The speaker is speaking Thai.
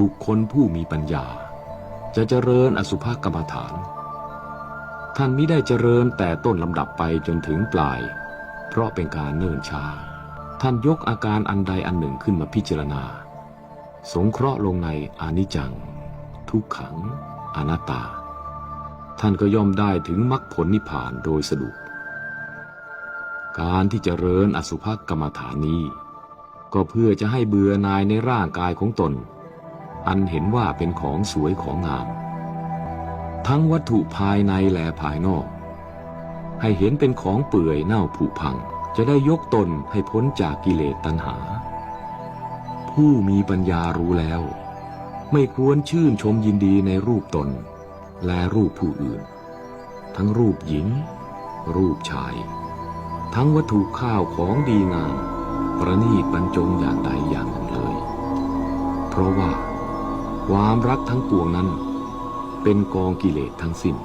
บุคคลผู้มีปัญญา จะเจริญอสุภกรรมฐาน ท่านมิได้เจริญแต่ต้นลำดับไปจนถึงปลาย เพราะเป็นการเนิ่นช้า ท่านยกอาการอันใดอันหนึ่งขึ้นมาพิจารณา สงเคราะห์ลงในอนิจจัง ทุกขัง อนัตตา ท่านก็ย่อมได้ถึงมรรคผลนิพพานโดยสะดวกการที่จเจริญอสุภกรรมฐานนี้ ก็เพื่อจะให้เบื่อนายในร่างกายของตน อันเห็นว่าเป็นของสวยของงาม ทั้งวัตถุภายในและภายนอก ให้เห็นเป็นของเปื่อยเน่าผุพัง จะได้ยกตนให้พ้นจากกิเลสตัณหา ผู้มีปัญญารู้แล้ว ไม่ควรชื่นชมยินดีในรูปตน และรูปผู้อื่น ทั้งรูปหญิง รูปชาย ทั้งวัตถุข้าวของดีงามประนีตบรรจงอย่างใดอย่างหนึ่งเลย เพราะว่า ความรักทั้งปวงนั้น เป็นกองกิเลสทั้งสิ้น